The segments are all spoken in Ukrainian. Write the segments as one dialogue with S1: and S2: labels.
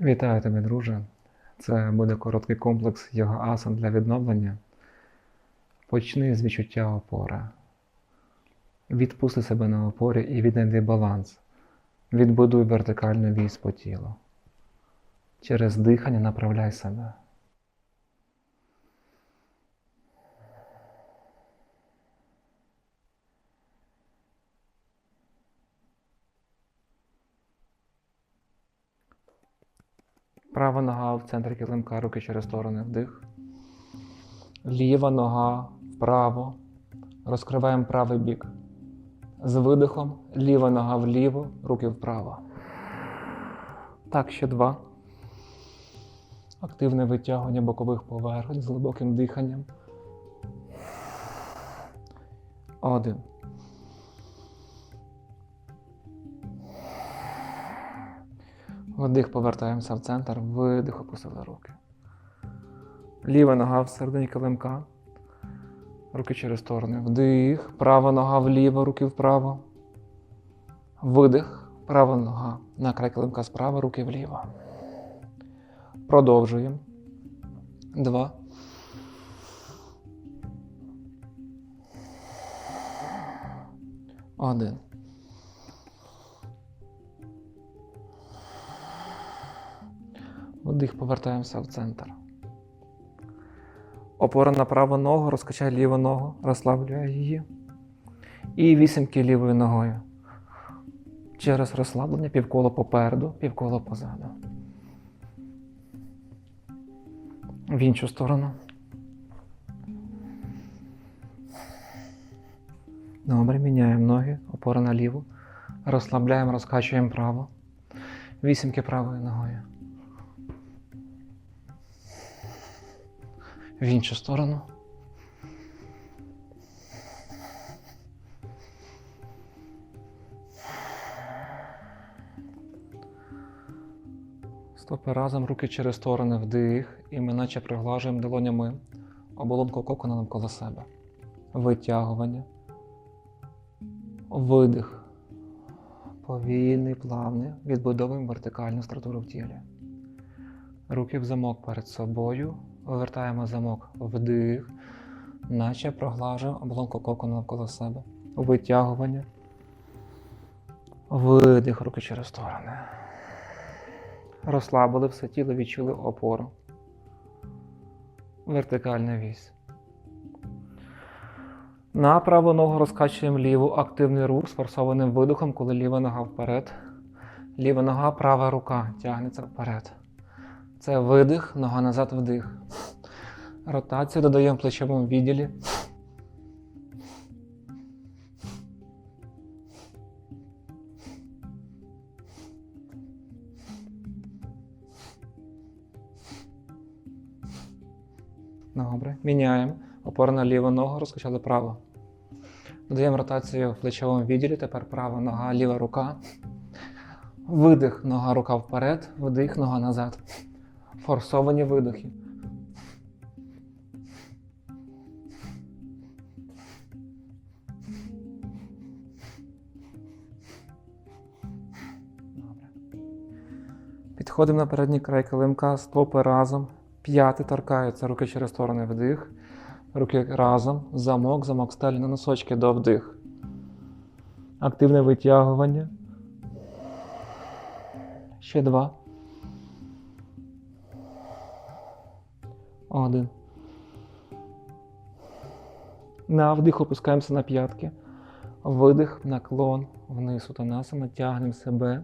S1: Вітаю тебе, друже. Це буде короткий комплекс його асан для відновлення. Почни з відчуття опори. Відпусти себе на опорі і віднайди баланс. Відбудуй вертикальну вісь по тілу. Через дихання направляй себе. Права нога в центрі килимка, руки через сторони вдих. Ліва нога вправо. Розкриваємо правий бік. З видихом ліва нога вліво, руки вправо. Так, ще два. Активне витягування бокових поверхонь з глибоким диханням. Один. Вдих, повертаємося в центр, видих, опустили руки. Ліва нога всередині килимка. Руки через сторони. Вдих. Права нога вліво, руки вправо. Видих. Права нога на край килимка справа, руки вліво. Продовжуємо. Два. Один. Вдих, повертаємося в центр. Опора на праву ногу, розкачай ліву ногу, розслаблюй її. І вісімки лівою ногою. Через розслаблення півколо попереду, півколо позаду. В іншу сторону. Добре, міняємо ноги, опора на ліву. Розслабляємо, розкачуємо право. Вісімки правою ногою. В іншу сторону. Стопи разом, руки через сторони вдих, і ми наче приглажуємо долонями оболонку кокона навколо себе. Витягування. Видих. Повільний, плавний. Відбудовуємо вертикальну структуру в тілі. Руки в замок перед собою. Вивертаємо замок вдих, наче проглажуємо оболонку кокону навколо себе. Витягування. Видих руки через сторони. Розслабили все тіло, відчули опору. Вертикальна вісь. На праву ногу розкачуємо ліву, активний рух з форсованим видихом, коли ліва нога вперед. Ліва нога, права рука тягнеться вперед. Це видих, нога назад вдих. Ротацію додаємо в плечовому відділі. Добре. Міняємо. Опора на ліву ногу, розкачали право. Додаємо ротацію в плечовому відділі. Тепер права нога, ліва рука. Видих, нога, рука вперед, вдих, нога назад. Форсовані видохи. Підходимо на передній край килимка, стопи разом. П'яти торкаються, руки через сторони вдих. Руки разом, замок, замок стелі на носочки до вдих. Активне витягування. Ще два. Один. На вдих опускаємося на п'ятки. Видих, наклон вниз утанасана. Тягнемо себе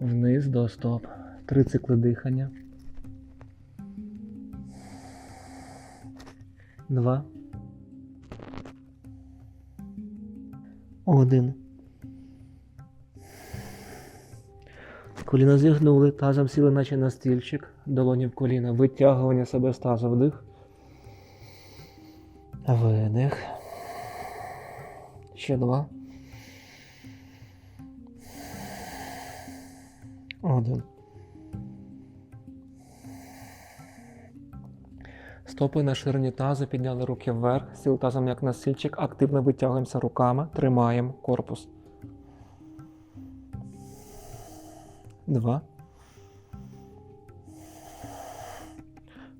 S1: вниз до стоп. Три цикли дихання. Два. Один. Коліна зігнули, тазом сіли, наче на стільчик, долоні в коліна, витягування себе з тазу вдих. Видих. Ще два. Один. Стопи на ширині тазу, підняли руки вверх, сіли тазом як на стільчик, активно витягуємося руками, тримаємо корпус. два.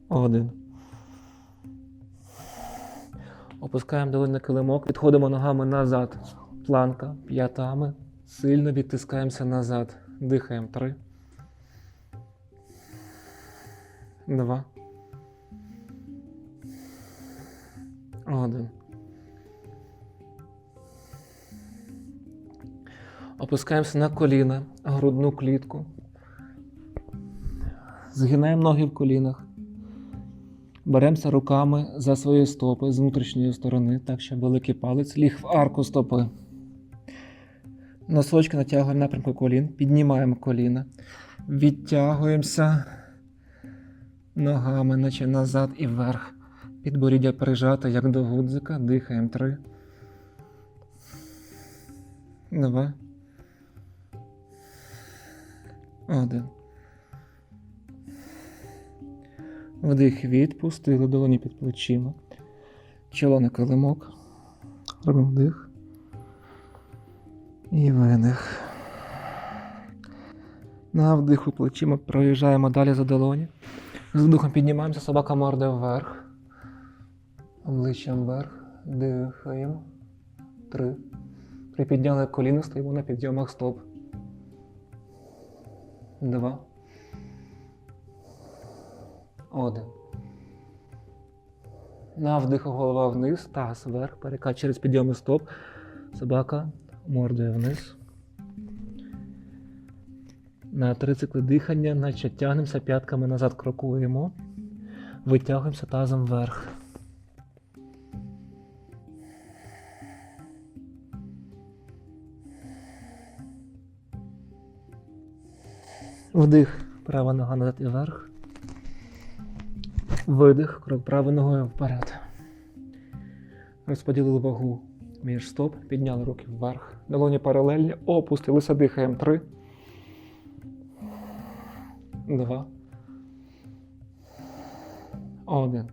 S1: Один. Опускаємо долоні на килимок, відходимо ногами назад. Планка п'ятами. Сильно відтискаємося назад. Дихаємо. Три. Два. Один. Опускаємося на коліна, грудну клітку. Згинаємо ноги в колінах. Беремося руками за свої стопи з внутрішньої сторони, так щоб великий палець ліг в арку стопи. Носочки натягуємо напрямку колін, піднімаємо коліна, відтягуємося ногами, наче назад і вверх. Підборіддя прижати, як до гудзика. Дихаємо три. Два. Один. Вдих, відпустили долоні під плечима. Чоло на килимок. Робимо вдих. І видих. На вдиху плечима проїжджаємо далі за долоні. З вдихом піднімаємося, собака морде вверх. Обличчям вверх. Дихаємо. Три. Припідняли коліно, стоїмо на підйомах стоп. Два. Один. На вдиху голова вниз, таз вверх, перекат через підйоми стоп. Собака мордою вниз. На три цикли дихання, наче тягнемося п'ятками назад, крокуємо. Витягуємося тазом вверх. Вдих, права нога назад і вверх. Видих, крок правою ногою вперед. Розподілили вагу між стоп, підняли руки вверх. Долоні паралельні, опустилися, дихаємо. Три. Два. Один.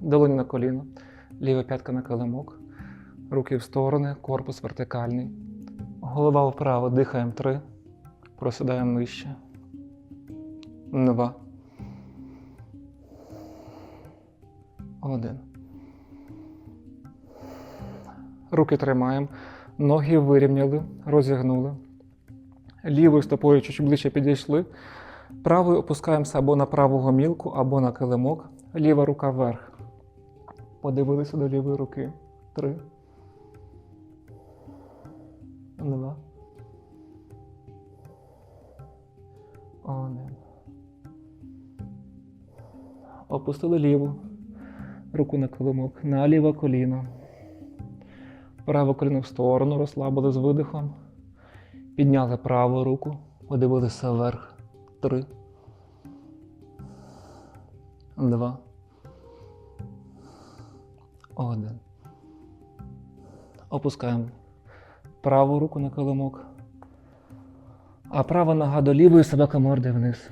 S1: Долоні на коліно. Ліва п'ятка на килимок. Руки в сторони, корпус вертикальний. Голова вправо, дихаємо три. Просідаємо нижче. Два. Один. Руки тримаємо. Ноги вирівняли, розігнули. Лівою стопою чуть ближче підійшли. Правою опускаємося або на праву гомілку, або на килимок. Ліва рука вверх. Подивилися до лівої руки. Три. Два. Один. Опустили ліву. Руку на килимок. На ліве коліно. Праве коліно в сторону, розслабили з видихом. Підняли праву руку, подивилися вверх. Три. Два. Один. Опускаємо праву руку на килимок. А права нога до лівої собака морди вниз.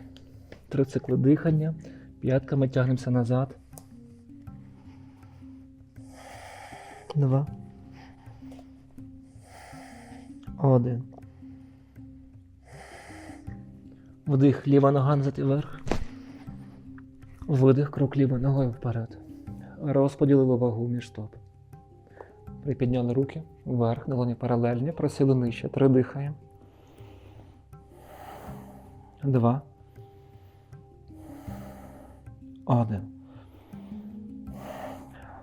S1: Три цикли дихання. П'ятками тягнемося назад. Два. Один. Вдих, ліва нога назад і вверх. Видих, крок лівою ногою вперед. Розподілили вагу між стоп. Припідняли руки вверх, долоні паралельні, просіли нижче. Три дихаємо. Два. Один.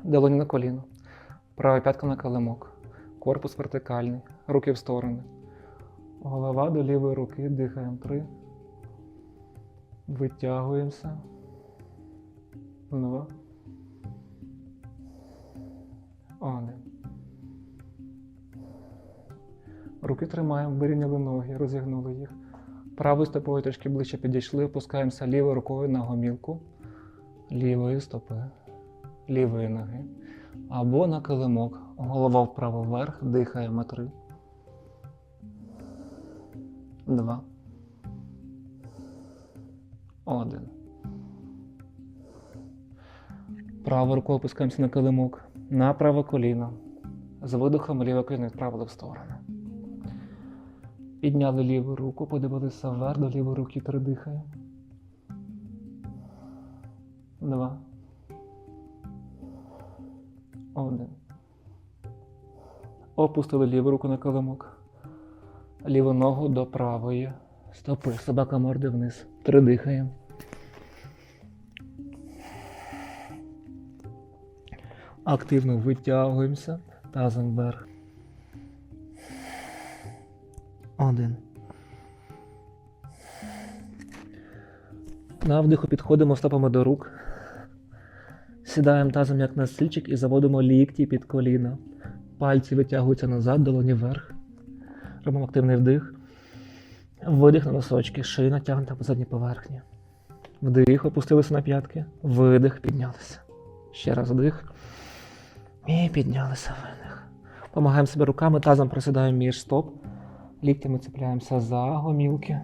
S1: Долоні на коліно. Права п'ятка на килимок. Корпус вертикальний. Руки в сторони. Голова до лівої руки. Дихаємо. Три. Витягуємося. Два. Один. Руки тримаємо, вирівняли ноги, розігнули їх. Правою стопою трішки ближче підійшли, опускаємося лівою рукою на гомілку лівої стопи, лівої ноги. Або на килимок. Голова вправо вверх, дихаємо три. Два. Один. Правою рукою опускаємося на килимок. На праве коліно. З видихом ліве коліно відправили в сторону. Підняли ліву руку, подивилися вверх до лівої руки, три дихаємо. Два. Один. Опустили ліву руку на килимок. Ліву ногу до правої. Стопи. Собака морди вниз. Три дихаємо. Активно витягуємося тазом вверх. Один. На вдиху підходимо стопами до рук. Сідаємо тазом як на стільчик і заводимо лікті під коліна. Пальці витягуються назад, долоні вверх. Робимо активний вдих. Видих на носочки, шия натягнута по задній поверхні. Вдих, опустилися на п'ятки. Видих, піднялися. Ще раз вдих. І піднялися видих. Помагаємо себе руками, тазом присідаємо між стоп. Ліктями цепляємося за гомілки.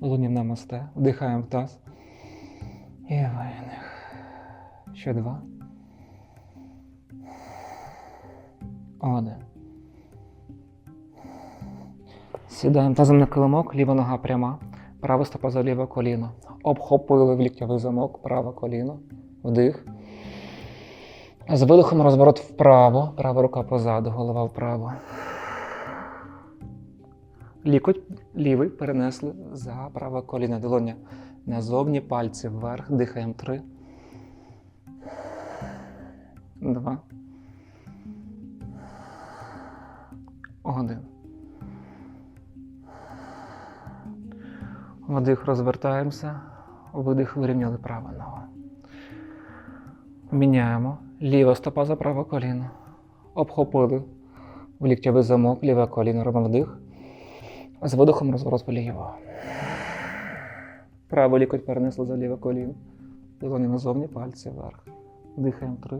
S1: Долоні на мосте. Вдихаємо в таз. І видих. Ще два. Один. Сідаємо тазом на килимок, ліва нога пряма, права стопа за ліве коліно. Обхопили в ліктєвий замок, праве коліно. Вдих. З видихом розворот вправо, права рука позаду, голова вправо. Лікоть лівий перенесли за праве коліно. Долоня назовні, пальці вверх. Дихаємо три. Два. Один. Вдих розвертаємося. Видих вирівняли праву ногу. Міняємо. Ліва стопа за праве коліно. Обхопили в ліктєвий замок, ліве коліно. Робимо вдих. З видихом розворот вліво. Правий лікоть перенесли за ліве коліно. Долоні назовні, пальці вверх. Дихаємо три.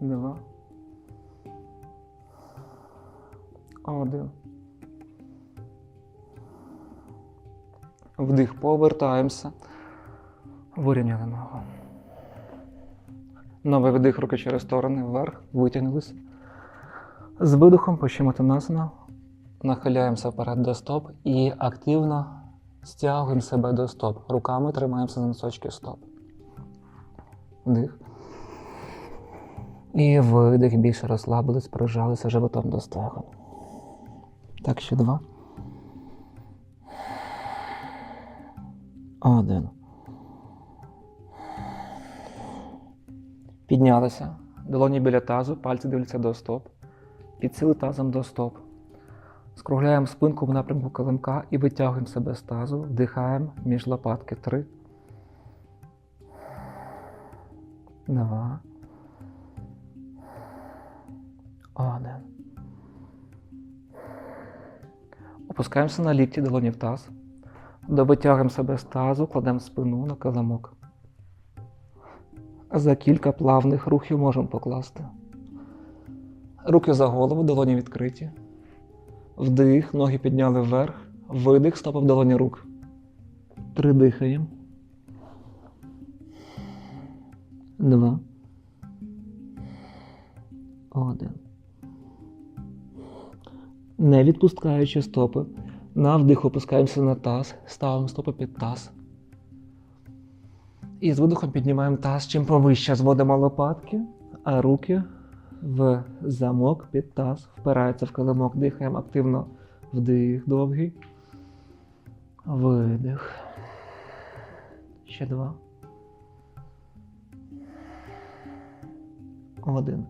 S1: Два. Один. Вдих, повертаємося. Вирівняли ногу. Новий вдих руки через сторони вверх, витягнулися. З видихом пощематонасана. Нахиляємося вперед до стоп і активно стягуємо себе до стоп. Руками тримаємося за носочки стоп. Вдих. І видих більше розслабились, прижалися животом до стегон. Так, ще два. Один. Піднялися. Долоні біля тазу, пальці дивляться до стоп. Підсили тазом до стоп. Скругляємо спинку в напрямку килимка і витягуємо себе з тазу. Вдихаємо між лопатки. Три. Два. Один. Опускаємося на лікті, долоні в таз. Довитягуємо себе з тазу, кладемо спину на килимок. За кілька плавних рухів можемо покласти. Руки за голову, долоні відкриті. Вдих, ноги підняли вверх. Видих, стопа в долоні рук. Три дихаємо. Два. Один. Не відпускаючи стопи. На вдих опускаємося на таз, ставимо стопи під таз. І з видихом піднімаємо таз чим повище. Зводимо лопатки, а руки в замок під таз. Впираються в килимок, дихаємо активно вдих довгий. Видих. Ще два. Один.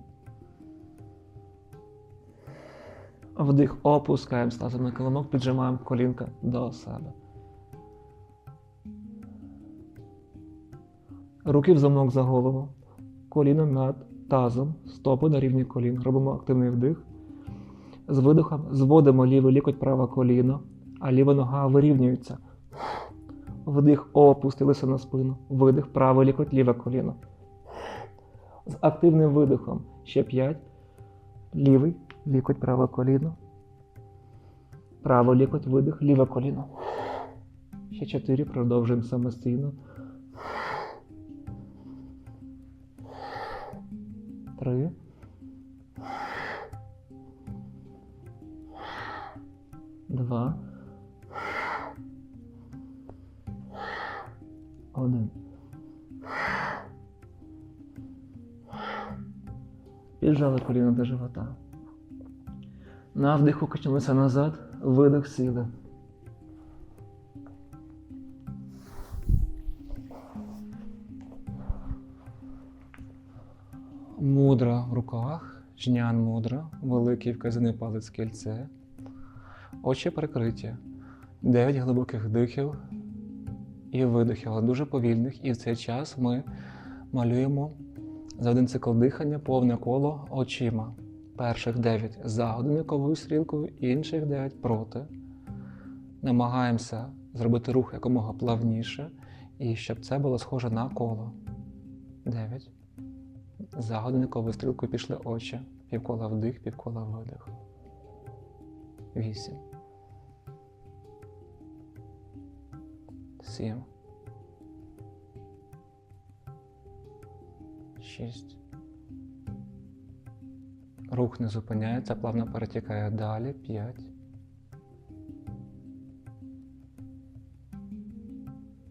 S1: Вдих, опускаємо тазом на килимок, піджимаємо колінка до себе. Руки в замок за голову. Коліно над тазом, стопи на рівні колін. Робимо активний вдих. З видихом зводимо лівий лікоть праве коліно, а ліва нога вирівнюється. Вдих, опустилися на спину. Видих, правий лікоть, ліве коліно. З активним видихом. Ще 5. Лівий лікоть, праве коліно. Правий лікоть, видих, ліве коліно. Ще 4. Продовжуємо самостійно. Три. Два. Один. Піджали коліна до живота. На вдиху качнулися назад, видих сіли. Мудра в руках, жнян мудра, великий вказаний палець кільце, очі прикриті, дев'ять глибоких дихів і видихів, але дуже повільних. І в цей час ми малюємо за один цикл дихання повне коло очима. Перших 9 за годинниковою стрілкою, інших 9 проти. Намагаємося зробити рух якомога плавніше, і щоб це було схоже на коло. 9. За годинниковою стрілкою пішли очі. Півкола вдих, півкола видих. 8. 7. 6. Рух не зупиняється, плавно перетікає далі. 5.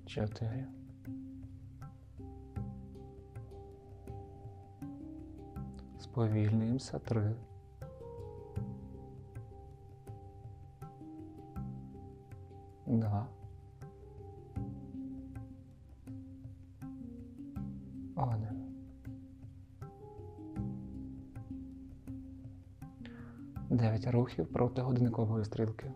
S1: 4. Сповільнюємося. 3. Два. Один. Дев'ять рухів проти годинникової стрілки.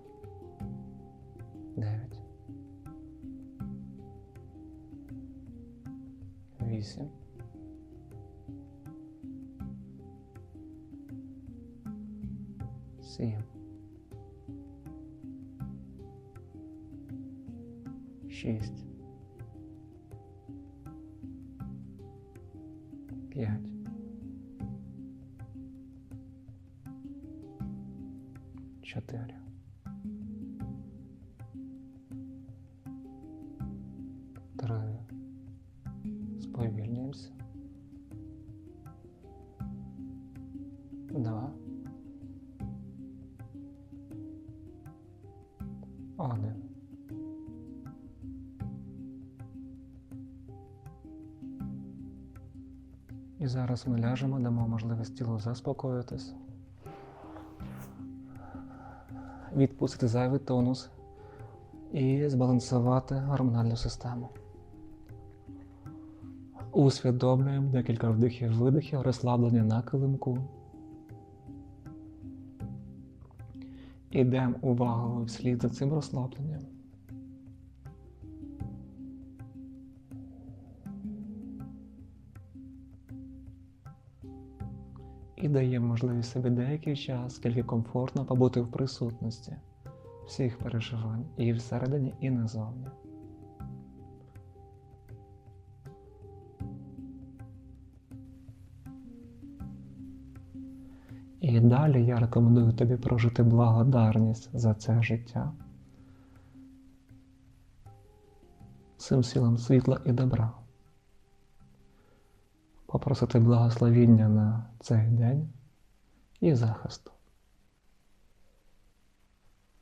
S1: Шість. П'ять. І зараз ми ляжемо, дамо можливість тілу заспокоїтись. Відпустити зайвий тонус і збалансувати гормональну систему. Усвідомлюємо декілька вдихів видихів, розслаблення на килимку. Ідемо увагою вслід за цим розслабленням. І даємо можливість собі деякий час, скільки комфортно побути в присутності всіх переживань і всередині, і назовні. І далі я рекомендую тобі прожити благодарність за це життя. Цим силам світла і добра. Попросити благословіння на цей день і захисту.